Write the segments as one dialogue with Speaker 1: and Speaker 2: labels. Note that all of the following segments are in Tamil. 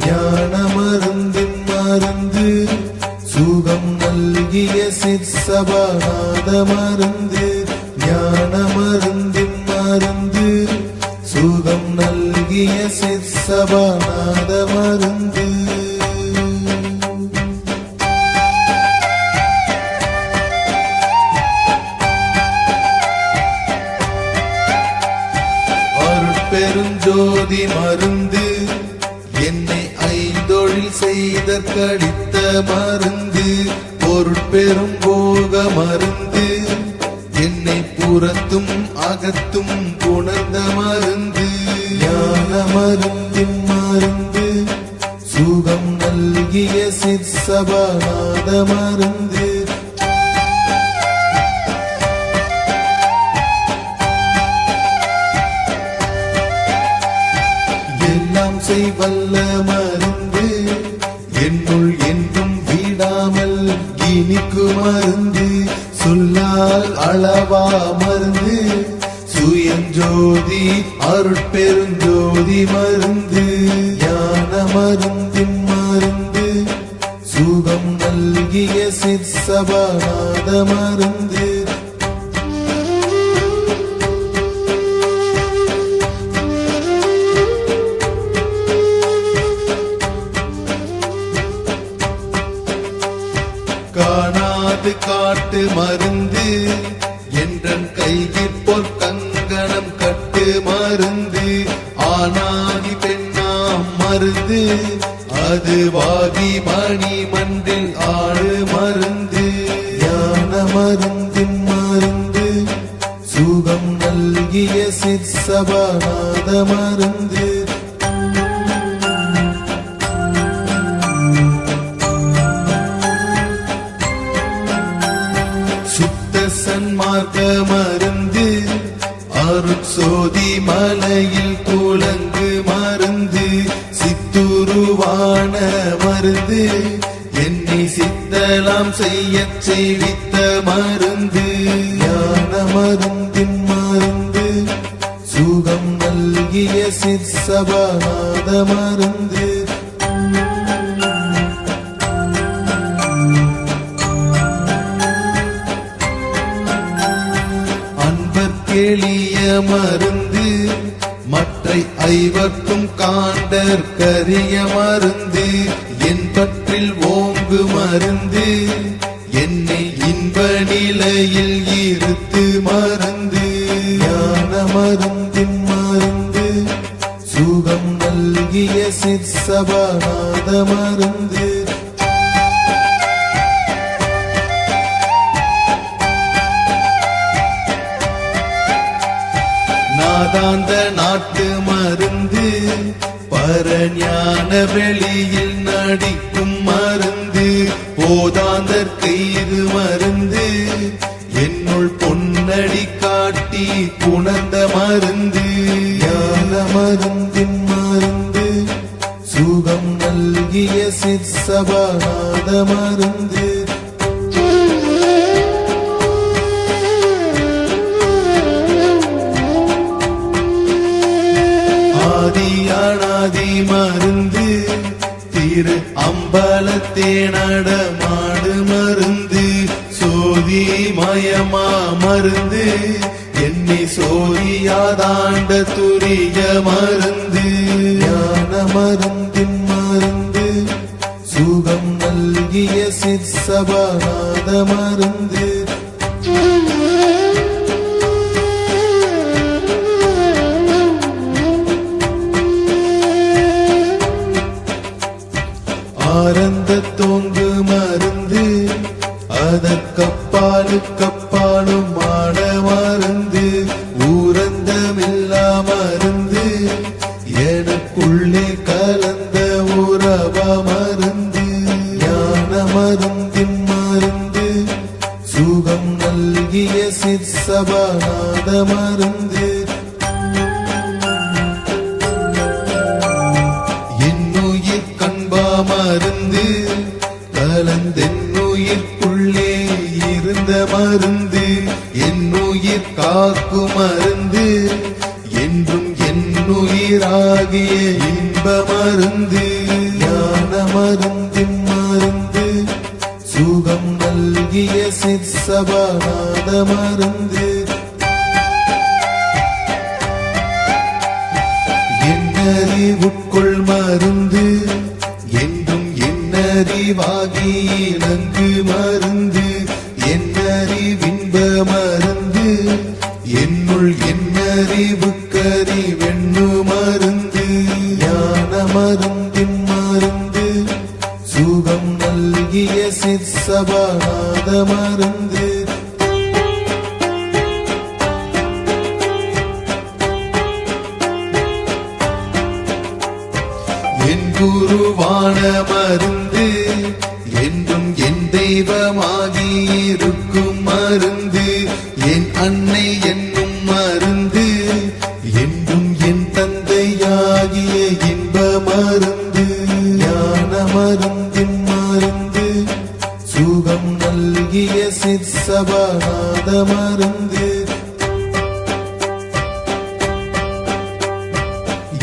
Speaker 1: ஞான மருந்தின் மருந்து சுகம் நல்கிய சிற்சபாநாத மருந்து ஞான மருந்தின் மருந்து சுகம் நல்கிய சிற்சபாநாத மருந்து பெருஞ்சோதி மருந்து என்னை ஐந்தொழில் செய்த கடித்த மருந்து பொருட்பெரும் போக மருந்து என்னை புறத்தும் அகத்தும் புணர்ந்த மருந்து. ஞான மருந்தின் மருந்து சுகம் நல்கிய சிற்சபாநாத மருந்து. எல்லாம் செய்வல்ல மருந்து நோய்க்கு மருந்து சொல்லால் அளவா மருந்து. சுயஞ்சோதி அருட்பெருஞ்சோதி மருந்து. ஞான மருந்தின் மருந்து. சுகம் நல்கிய சிற்சபாநாத மருந்து. காணாது காட்டு மருந்து. என்றன் கையில் பொற் கங்கணம் கட்டு மருந்து. ஆனாதி பெண்ணாம் மருந்து. அது வாகி மணி மன்றில் ஆடு மருந்து. ஞான மருந்தின் மருந்து. சுகம் நல்கிய சிற்சபாநாத மருந்து. மருந்து அருட்சோதி மலையில் துலங்கு மருந்து சித்துருவான மருந்து என்னை சித்தலாம் செய்ய செய்வித்த மருந்து. ஞான மருந்தின் மருந்து சுகம் நல்கிய சிற்சபாநாத மருந்து. மருந்து மற்றை ஐவர்க்கும் காண்டர் கரிய மருந்து. என் பற்றில் ஓங்கு மருந்து. என்னை இன்ப நிலையில் இருத்து மருந்து நாதாந்த நாட்டு மருந்து. பரஞான வெளியில் நடிக்க ஆதியானாதி மருந்து. தீர அம்பலத்தே நடமாடு மருந்து. சோதி மயமா மருந்து. என்னை சோதியாதாண்ட துரிய மருந்து. ஞான மருந்தின் மருந்து. சுகம் நல்கிய சிற்சபாநாத மருந்து. ஆனந்த தோங்கு மருந்து. அதற்கப்பாலு கப்பாலும் ஆட மருந்து. ஊரந்தமில்லா மருந்து. எனக்குள்ளே கல என்னுயிர் மருந்து என்றும் என்னுயிராகிய இன்ப மருந்து ஞான மருந்தின் மருந்து சுகம் நல்கிய சிற்சபாநாத மருந்து. என்னறிவுட்கொள் மருந்து என்றும் என்னறிவாகி நன்கு மருந்து. சிற்சபாநாத மருந்து என் குருவான மருந்து என்றும் என் தெய்வமாகி இருக்கும் மருந்து. என் அன்னை என்னும் மருந்து என்றும் என் தந்தையாகிய இன்ப மருந்து. ஞான மருந்து. சிற்சபாநாத மருந்து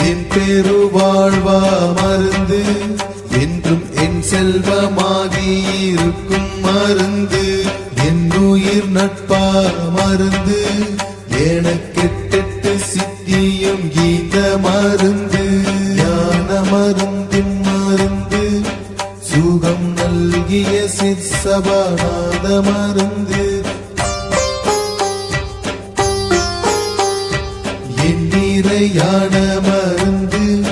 Speaker 1: என் பெருவாழ்வா மருந்து என்றும் என் செல்வமாகி இருக்கும் மருந்து என் உயிர் நட்பா மருந்து எனக்கெட்டெட்டு சித்தியும் கீத மருந்து ஞான மருந்தின் மருந்து சுகம் நல்கிய சிற்சபாநாத நிறையான மருந்து.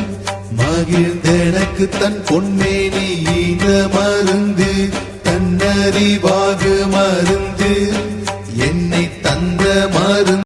Speaker 1: மகிழ்ந்தெனக்கு தன் பொன்மேனி இந்த மருந்து. தன்னறிவாக மருந்து. என்னை தந்த மருந்து.